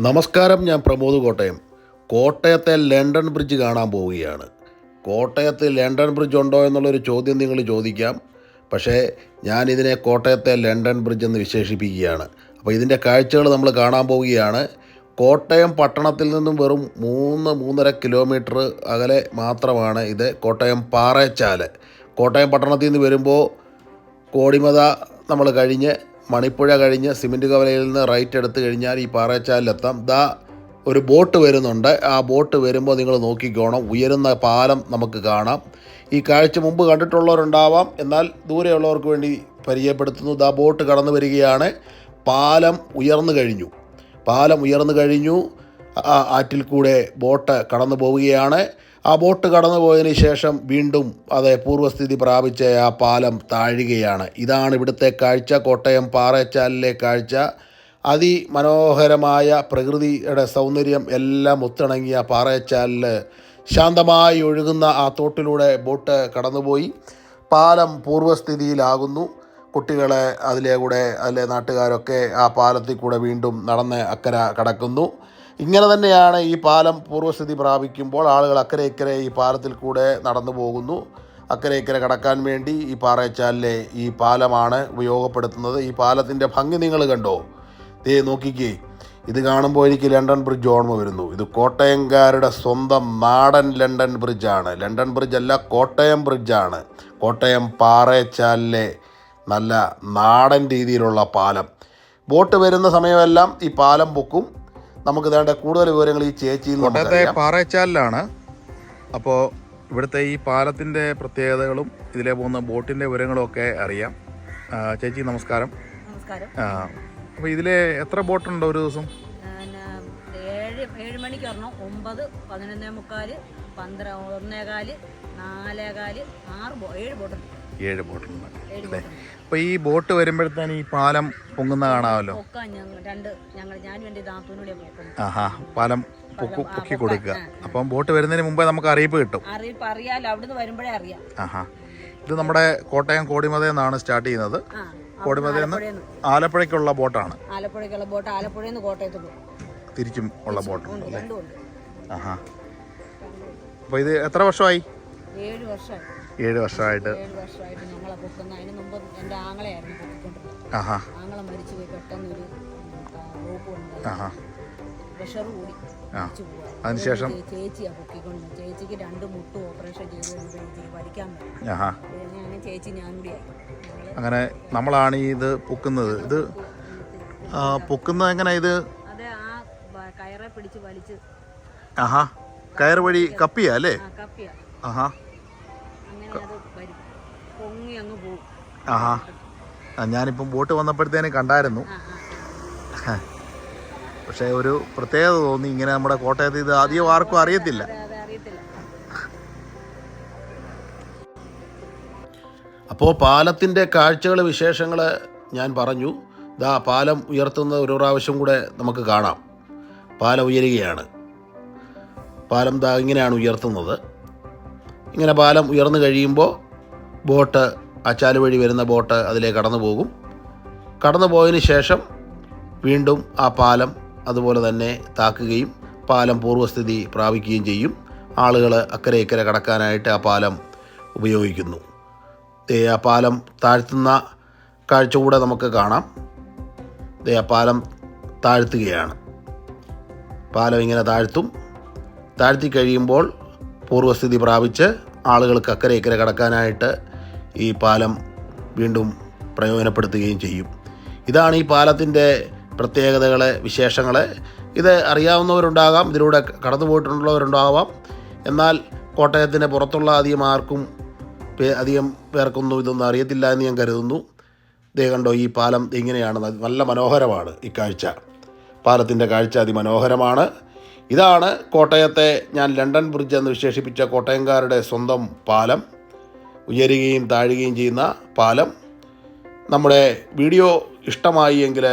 നമസ്കാരം ഞാൻ പ്രമോദ് കോട്ടയം. കോട്ടയത്തെ ലണ്ടൻ ബ്രിഡ്ജ് കാണാൻ പോവുകയാണ്. കോട്ടയത്ത് ലണ്ടൻ ബ്രിഡ്ജ് ഉണ്ടോ എന്നുള്ളൊരു ചോദ്യം നിങ്ങൾ ചോദിക്കാം. പക്ഷേ ഞാനിതിനെ കോട്ടയത്തെ ലണ്ടൻ ബ്രിഡ്ജ് എന്ന് വിശേഷിപ്പിക്കുകയാണ്. അപ്പോൾ ഇതിന്റെ കാഴ്ചകൾ നമ്മൾ കാണാൻ പോവുകയാണ്. കോട്ടയം പട്ടണത്തിൽ നിന്നും വെറും മൂന്ന് മൂന്നര കിലോമീറ്റർ അകലെ മാത്രമാണ് ഇത് കോട്ടയം പാറേച്ചാൽ കോട്ടയം പട്ടണത്തിൽ നിന്ന് വരുമ്പോൾ കോടിമത നമ്മൾ കഴിഞ്ഞ് മണിപ്പുഴ കഴിഞ്ഞ് സിമെന്റ് കവലയിൽ നിന്ന് റൈറ്റ് എടുത്തു കഴിഞ്ഞാൽ ഈ പാറേച്ചാലിലെത്താം. ദാ ഒരു ബോട്ട് വരുന്നുണ്ട്. ആ ബോട്ട് വരുമ്പോൾ നിങ്ങൾ നോക്കിക്കോണം. ഉയരുന്ന പാലം നമുക്ക് കാണാം. ഈ കാഴ്ച മുമ്പ് കണ്ടിട്ടുള്ളവരുണ്ടാവാം. എന്നാൽ ദൂരെയുള്ളവർക്ക് വേണ്ടി പരിചയപ്പെടുത്തുന്നു. ദാ ബോട്ട് കടന്നു വരികയാണ്. പാലം ഉയർന്നു കഴിഞ്ഞു. പാലം ഉയർന്നു കഴിഞ്ഞു. ആറ്റിൽ കൂടെ ബോട്ട് കടന്നു പോവുകയാണ്. ആ ബോട്ട് കടന്നു പോയതിന് ശേഷം വീണ്ടും അതെ പൂർവസ്ഥിതി പ്രാപിച്ച ആ പാലം താഴുകയാണ്. ഇതാണ് ഇവിടുത്തെ കാഴ്ച. കോട്ടയം പാറേച്ചാലിലെ കാഴ്ച. അതിമനോഹരമായ പ്രകൃതിയുടെ സൗന്ദര്യം എല്ലാം ഒത്തിണങ്ങിയ പാറേച്ചാലിൽ ശാന്തമായി ഒഴുകുന്ന ആ തോട്ടിലൂടെ ബോട്ട് കടന്നുപോയി. പാലം പൂർവസ്ഥിതിയിലാകുന്നു കുട്ടികളെ അതിലെ കൂടെ അതിലെ നാട്ടുകാരൊക്കെ ആ പാലത്തിൽ കൂടെ വീണ്ടും നടന്ന് അക്കര കടക്കുന്നു. ഇങ്ങനെ തന്നെയാണ് ഈ പാലം പൂർവസ്ഥിതി പ്രാപിക്കുമ്പോൾ ആളുകൾ അക്കരെ ഇക്കരെ ഈ പാലത്തിൽ കൂടെ നടന്നു പോകുന്നു. അക്കരെ ഇക്കരെ കടക്കാൻ വേണ്ടി ഈ പാറയച്ചാലിലെ ഈ പാലമാണ് ഉപയോഗപ്പെടുത്തുന്നത്. ഈ പാലത്തിന്റെ ഭംഗി നിങ്ങൾ കണ്ടോ? ദേ നോക്കിക്കേ. ഇത് കാണുമ്പോൾ എനിക്ക് ലണ്ടൻ ബ്രിഡ്ജ് ഓർമ്മ വരുന്നു. ഇത് കോട്ടയംകാരുടെ സ്വന്തം നാടൻ ലണ്ടൻ ബ്രിഡ്ജാണ്. ലണ്ടൻ ബ്രിഡ്ജ് അല്ല കോട്ടയം ബ്രിഡ്ജാണ്. കോട്ടയം പാറയച്ചാലിലെ നല്ല നാടൻ രീതിയിലുള്ള പാലം. ബോട്ട് വരുന്ന സമയമെല്ലാം ഈ പാലം പൊക്കും. നമുക്ക് വേണ്ട കൂടുതൽ വിവരങ്ങൾ ഈ ചേച്ചിയിൽ കോട്ടയത്തെ. പാറേച്ചാലിലാണ്. അപ്പോൾ ഇവിടുത്തെ ഈ പാലത്തിന്റെ പ്രത്യേകതകളും ഇതിലെ പോകുന്ന ബോട്ടിന്റെ വിവരങ്ങളും ഒക്കെ അറിയാം. ചേച്ചി നമസ്കാരം. നമസ്കാരം. അപ്പോൾ ഇതിലെ എത്ര ബോട്ടുണ്ട് ഒരു ദിവസം? ഏഴ് ഏഴ് മണിക്ക് ഒരെണ്ണം ഒമ്പത് പതിനൊന്നേ മുക്കാൽ പന്ത്ര ഒന്നേകാൽ നാലേകാൽ ആറ് ഏഴ് ബോട്ടുണ്ട്. ഏഴ് ബോട്ടുണ്ട്. ഏഴ് അല്ലേ? അപ്പൊ അപ്പോൾ ഈ ബോട്ട് വരുമ്പോഴത്തേന് ഈ പാലം പൊങ്ങുന്ന കാണാമല്ലോ. ആഹാ പാലം പൊക്കു കൊടുക്കുക. അപ്പം ബോട്ട് വരുന്നതിന് മുമ്പേ നമുക്ക് അറിയിപ്പ് കിട്ടും. അറിയിപ്പ് അറിയാലോ അവിടുന്ന് വരുമ്പോഴേ അറിയാം. ആഹാ. ഇത് നമ്മുടെ കോട്ടയം കോടിമതയിൽ നിന്നാണ് സ്റ്റാർട്ട് ചെയ്യുന്നത്. കോടിമതയിൽ നിന്ന് ആലപ്പുഴയ്ക്കുള്ള ബോട്ടാണ്. ആലപ്പുഴയ്ക്കുള്ള ബോട്ട് ആലപ്പുഴയിൽ നിന്ന് കോട്ടയത്ത് പോകും. തിരിച്ചും ഉള്ള ബോട്ടുണ്ട് അല്ലേ? ആഹാ. അപ്പോൾ ഇത് എത്ര വർഷമായി? ഏഴ് വർഷമായി. ഏഴ് വർഷമായിട്ട്. ഏഴ് വർഷമായിട്ട് ഞങ്ങളെ പൊക്കുന്ന. അതിന് മുമ്പ് എന്റെ ആങ്ങളെയായിരുന്നു പൊക്കിക്കൊണ്ടിരുന്നത് ആഹാ. ആങ്ങളെ മരിച്ചു പോയി. പെട്ടെന്ന് ഒരു റോപ്പ് ഉണ്ടായി ആഹാ. പ്രഷർ കൂടി ആ. മരിച്ചു പോവാ. അതിനുശേഷം? ഒരു ചേച്ചിയാ പൊക്കിക്കൊണ്ട് ചേച്ചിക്ക് രണ്ട് മുട്ടും ഓപ്പറേഷൻ ചെയ്ത് അങ്ങനെ ചേച്ചി ഞാൻ കൂടിയായി അങ്ങനെ നമ്മളാണ് ഇത് പൊക്കുന്നത്. ഇത് പൊക്കുന്നത് എങ്ങനെ ഇത്? അത് ആ കയറെ പിടിച്ച് വലിച്ച് ആഹാ. കയർ വഴി കപ്പിയാ അല്ലേ? കപ്പിയ. ആഹാ. അങ്ങനെ അത് വരും. പൊങ്ങി അങ്ങ് പോകും. ആഹാ. ആ, ഞാനിപ്പം ബോട്ട് വന്നപ്പോഴത്തേനും കണ്ടായിരുന്നു. ആ ആ പക്ഷേ ഒരു പ്രത്യേകത തോന്നി ഇങ്ങനെ നമ്മുടെ കോട്ടയത്ത് ഇത് ആദ്യം ആർക്കും അറിയത്തില്ല. അതെ അതെ അറിയത്തില്ല. അപ്പോൾ പാലത്തിന്റെ കാഴ്ചകൾ വിശേഷങ്ങൾ ഞാൻ പറഞ്ഞു. ദാ പാലം ഉയർത്തുന്ന ഒരു പ്രാവശ്യം കൂടെ നമുക്ക് കാണാം. പാലം ഉയരുകയാണ്. പാലം ദാ ഇങ്ങനെയാണ് ഉയർത്തുന്നത്. ഇങ്ങനെ പാലം ഉയർന്നു കഴിയുമ്പോൾ ബോട്ട് ആ ചാൽ വഴി വരുന്ന ബോട്ട് അതിലേ കടന്നു പോകും. കടന്നു പോയതിന് ശേഷം വീണ്ടും ആ പാലം അതുപോലെ തന്നെ താക്കുകയും പാലം പൂർവസ്ഥിതി പ്രാപിക്കുകയും ചെയ്യും. ആളുകൾ അക്കരെ ഇക്കരെ കടക്കാനായിട്ട് ആ പാലം ഉപയോഗിക്കുന്നു. ആ പാലം താഴ്ത്തുന്ന കാഴ്ച കൂടെ നമുക്ക് കാണാം. ആ പാലം താഴ്ത്തുകയാണ്. പാലം ഇങ്ങനെ താഴ്ത്തും. താഴ്ത്തി കഴിയുമ്പോൾ പൂർവസ്ഥിതി പ്രാപിച്ച് ആളുകൾക്ക് അക്കരെ ഇക്കരെ കടക്കാനായിട്ട് ഈ പാലം വീണ്ടും പ്രയോജനപ്പെടുത്തുകയും ചെയ്യും. ഇതാണ് ഈ പാലത്തിന്റെ പ്രത്യേകതകളെ വിശേഷങ്ങളെ. ഇത് അറിയാവുന്നവരുണ്ടാകാം ഇതിലൂടെ കടന്നു പോയിട്ടുള്ളവരുണ്ടാകാം എന്നാൽ കോട്ടയത്തിന് പുറത്തുള്ള അധികം ആർക്കും അധികം പേർക്കൊന്നും ഇതൊന്നും അറിയത്തില്ല എന്ന് ഞാൻ കരുതുന്നു. ദേ കണ്ടോ ഈ പാലം ഇങ്ങനെയാണ്. നല്ല മനോഹരമാണ് ഈ കാഴ്ച. പാലത്തിന്റെ കാഴ്ച അതിമനോഹരമാണ്. ഇതാണ് കോട്ടയത്തെ ഞാൻ ലണ്ടൻ ബ്രിഡ്ജ് എന്ന് വിശേഷിപ്പിച്ച കോട്ടയംകാരുടെ സ്വന്തം പാലം. ഉയരുകയും താഴുകയും ചെയ്യുന്ന പാലം. നമ്മുടെ വീഡിയോ ഇഷ്ടമായി എങ്കിൽ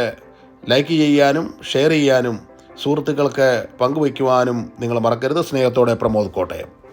ലൈക്ക് ചെയ്യാനും ഷെയർ ചെയ്യാനും സുഹൃത്തുക്കൾക്ക് പങ്കുവയ്ക്കുവാനും നിങ്ങൾ മറക്കരുത്. സ്നേഹത്തോടെ പ്രമോദ് കോട്ടയം.